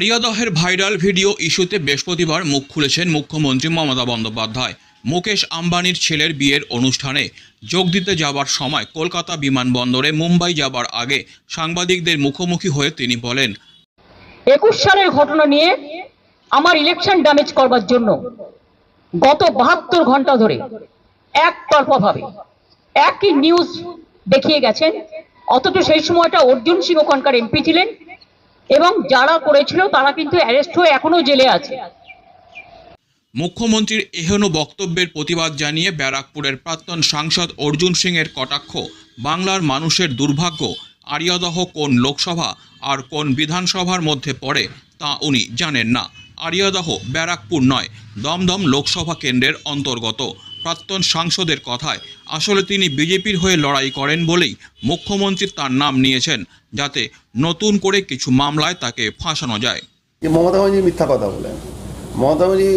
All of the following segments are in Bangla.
আরিয়াদহের ভাইরাল ভিডিও ইস্যুতে বৃহস্পতিবার মুখ খুলেছেন মুখ্যমন্ত্রী মমতা বন্দ্যোপাধ্যায়। মুকেশ আম্বানির ছেলের বিয়ের অনুষ্ঠানে যোগ দিতে যাবার সময় কলকাতা বিমানবন্দরে মুম্বাই যাবার আগে সাংবাদিকদের মুখোমুখি হয়ে তিনি বলেন, একুশ সালের ঘটনা নিয়ে আমার ইলেকশন ড্যামেজ করবার জন্য গত বাহাত্তর ঘণ্টা ধরে একতরফাভাবে একই নিউজ দেখিয়ে গেছেন। অথচ সেই সময়টা অর্জুন সিং ওখানকার এমপি ছিলেন এবং যারা করেছিল তারা কিন্তু অ্যারেস্ট হয়ে এখনও জেলে আছে। মুখ্যমন্ত্রীর এহেন বক্তব্যের প্রতিবাদ জানিয়ে ব্যারাকপুরের প্রাক্তন সাংসদ অর্জুন সিংয়ের কটাক্ষ, বাংলার মানুষের দুর্ভাগ্য, আরিয়াদহ কোন লোকসভা আর কোন বিধানসভার মধ্যে পড়ে তা উনি জানেন না। আরিয়াদহ ব্যারাকপুর নয়, দমদম লোকসভা কেন্দ্রের অন্তর্গত। প্রাক্তন সাংসদের কথায়, আসলে তিনি বিজেপির হয়ে লড়াই করেন বলেই মুখ্যমন্ত্রী তার নাম নিয়েছেন, যাতে নতুন করে কিছু মামলায় তাকে ফাঁসানো যায়। মমতা ব্যানার্জি মিথ্যা কথা বলেন। মমতা ব্যানার্জি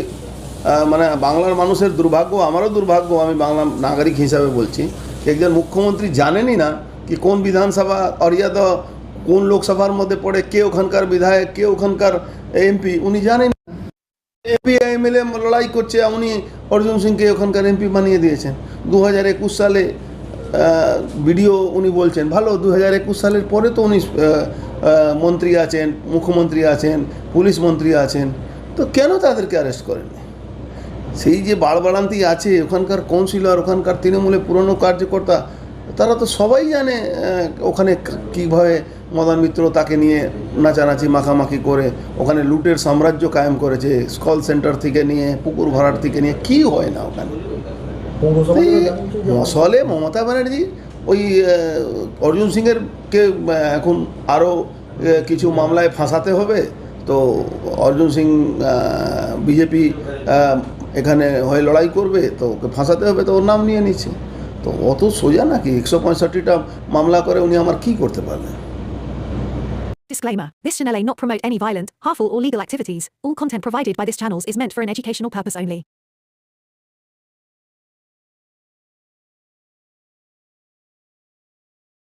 মানে বাংলার মানুষের দুর্ভাগ্য, আমারও দুর্ভাগ্য, আমি বাংলা নাগরিক হিসাবে বলছি একজন মুখ্যমন্ত্রী জানেনই না কি কোন বিধানসভা অরিয়াদ কোন লোকসভার মধ্যে পড়ে, কে ওখানকার বিধায়ক, কে ওখানকার এমপি, উনি জানেন এমএলএ লড়াই করছে, উনি অর্জুন সিংকে ওখানকার এমপি বানিয়ে দিয়েছেন। দু হাজার একুশ সালে ভিডিও উনি বলছেন, ভালো দু হাজার একুশ সালের পরে তো উনি মন্ত্রী আছেন, মুখ্যমন্ত্রী আছেন, পুলিশ মন্ত্রী আছেন, তো কেন তাদেরকে অ্যারেস্ট করেন সেই যে বাড়বাড়ান্তি আছে, ওখানকার কাউন্সিলর ওখানকার তৃণমূলের পুরনো কার্যকর্তা তারা তো সবাই জানে ওখানে কীভাবে মদন মিত্র তাকে নিয়ে নাচানাচি মাখামাখি করে ওখানে লুটের সাম্রাজ্য কায়েম করেছে স্কল সেন্টার থেকে নিয়ে পুকুর ভরার থেকে নিয়ে কি হয় না ওখানে? মশলে মমতা ব্যানার্জি ওই অর্জুন সিংয়ের কে এখন আরও কিছু মামলায় ফাঁসাতে হবে তো অর্জুন সিং বিজেপি এখানে হয়ে লড়াই করবে তো ওকে ফাঁসাতে হবে তো ওর নাম নিয়ে নিচ্ছে। তো অত সোজা নাকি একশো পঁয়ষট্টিটা মামলা করে উনি আমার কি করতে পারলেন Disclaimer This channel may not promote any violent, harmful, or legal activities. All content provided by this channel is meant for an educational purpose only.